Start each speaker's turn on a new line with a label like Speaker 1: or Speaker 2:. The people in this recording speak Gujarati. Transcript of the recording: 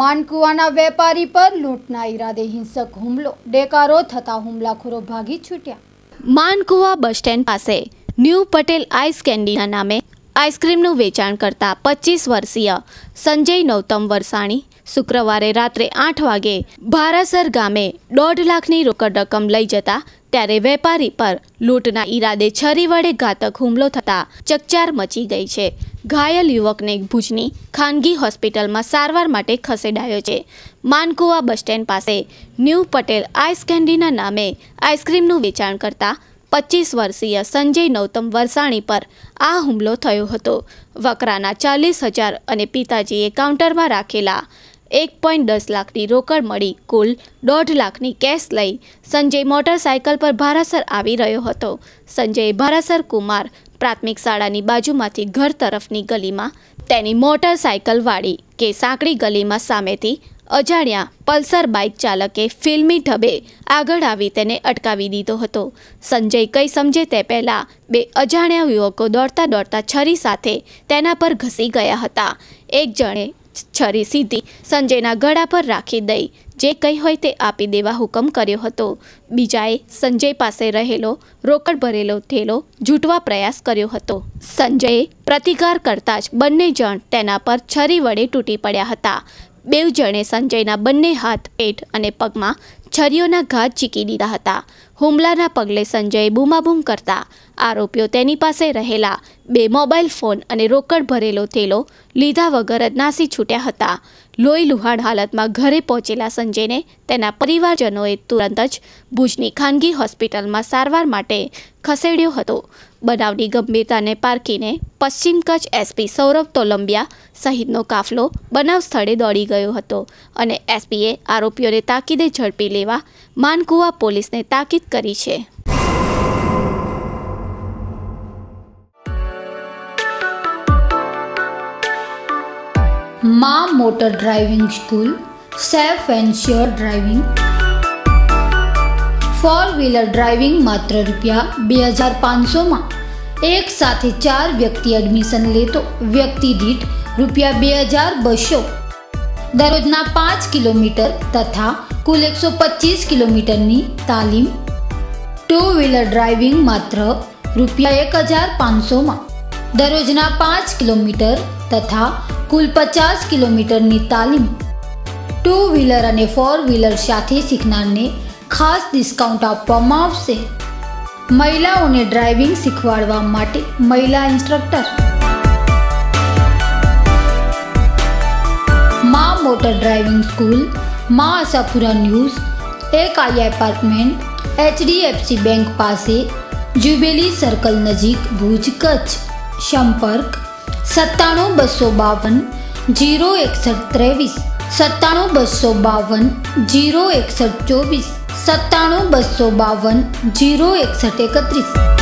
Speaker 1: માનકુવાના વેપારી પર લૂંટના ઈરાદે હિંસક હુમલો. ડેકારો થતા હુમલાખોરો ભાગી છૂટ્યા.
Speaker 2: માનકુવા બસ સ્ટેન્ડ પાસે ન્યૂ પટેલ આઈસ કેન્ડીના નામે આઈસ્ક્રીમનું વેચાણ કરતા પચીસ વર્ષીય સંજય નૌતમ વરસાણી શુક્રવારે રાત્રે આઠ વાગે ભારાસર ગામે દોઢ લાખની રોકડ રકમ લઈ જતા ત્યારે વેપારી પર લૂંટના ઈરાદે છરી વડે ઘાતક હુમલો થતા ચકચાર મચી ગઈ છે. ઘાયલ યુવકને ભુજની ખાનગી હોસ્પિટલમાં સારવાર માટે ખસેડાયો છે. માનકુવા બસ સ્ટેન્ડ પાસે ન્યૂ પટેલ આઈસ કેન્ડીના નામે આઈસ્ક્રીમનું વેચાણ કરતા પચીસ વર્ષીય સંજય નૌતમ વરસાણી પર આ હુમલો થયો હતો. વકરાના ચાલીસ હજાર અને પિતાજીએ કાઉન્ટરમાં રાખેલા એક પોઈન્ટ દસ લાખની રોકડ મળી કુલ દોઢ લાખની કેશ લઈ સંજય મોટરસાયકલ પર ભારાસર આવી રહ્યો હતો. સંજયે ભારાસર કુમાર પ્રાથમિક શાળાની બાજુમાંથી ઘર તરફની ગલીમાં તેની મોટરસાયકલ વાળી કે સાંકડી ગલીમાં સામેથી અજાણ્યા પલ્સર બાઇક ચાલકે ફિલ્મી ઢબે આગળ આવી તેને અટકાવી દીધો હતો. સંજય કંઈ સમજે તે પહેલાં બે અજાણ્યા યુવકો દોડતા દોડતા છરી સાથે તેના પર ઘસી ગયા હતા. એક જણે છરી સીધી સંજયના ગળા પર રાખી દઈ જે કંઈ હોય તે આપી દેવા હુકમ કર્યો હતો. બીજાએ સંજય પાસે રહેલો, રોકડ ભરેલો થેલો જૂટવા પ્રયાસ કર્યો હતો. સંજયે પ્રતિકાર કરતા જ બંને જણ તેના પર છરી વડે તૂટી પડ્યા હતા. બેવ જણે સંજયના બંને હાથ પેટ અને પગમાં છરીઓના ઘા ચીકી દીધા હતા. હુમલાના પગલે સંજયે બૂમાબૂમ કરતા આરોપીઓ તેની પાસે રહેલા બે મોબાઈલ ફોન અને રોકડ ભરેલો થેલો લીધા વગર જ નાસી છૂટ્યા હતા. લોહી લુહાણ હાલતમાં ઘરે પહોંચેલા સંજયને તેના પરિવારજનોએ તુરંત જ ભુજની ખાનગી હોસ્પિટલમાં સારવાર માટે ખસેડ્યો હતો. બનાવની ગંભીરતાને પારખીને પશ્ચિમ કચ્છ એસપી સૌરભ તોલંબિયા સહિતનો કાફલો બનાવ સ્થળે દોડી ગયો હતો અને એસપીએ આરોપીઓને તાકીદે ઝડપી લેવા માનકુવા પોલીસને તાકીદ કરી છે.
Speaker 1: Maa motor driving school safe and sure driving. Four wheeler driving માત્ર રૂપિયા બે હજાર પાંચસોમાં. એક સાથે ચાર વ્યક્તિ એડમિશન લેતો, વ્યક્તિ દીઠ રૂપિયા બે હજાર બસો. દરરોજના પાંચ કિલોમીટર તથા કુલ એકસો પચીસ કિલોમીટરની તાલીમ. ટુ વ્હીલર ડ્રાઇવિંગ માત્ર રૂપિયા એક હજાર પાંચસોમાં. દરરોજના પાંચ કિલોમીટર તથા કુલ પચાસ કિલોમીટરની તાલીમ. ટુ વ્હીલર અને ફોર વ્હીલર સાથે શીખનારને ખાસ ડિસ્કાઉન્ટ આપવામાં આવશે. મહિલાઓને ડ્રાઇવિંગ શીખવાડવા માટે મહિલા ઇન્સ્ટ્રક્ટર. મા મોટર ડ્રાઇવિંગ સ્કૂલ, મા આશાપુરા ન્યૂઝ, એક આઈ એપાર્ટમેન્ટ, એચડીએફસી બેંક પાસે, જ્યુબેલી સર્કલ નજીક ભુજ કચ્છ, સંપર્ક સત્તાણું બસો બાવન, જીરો એકસઠ ત્રેવીસ, સત્તાણું બસો બાવન, જીરો એકસઠ ચોવીસ, સત્તાણું બસો બાવન, જીરો એકસઠ એકત્રીસ.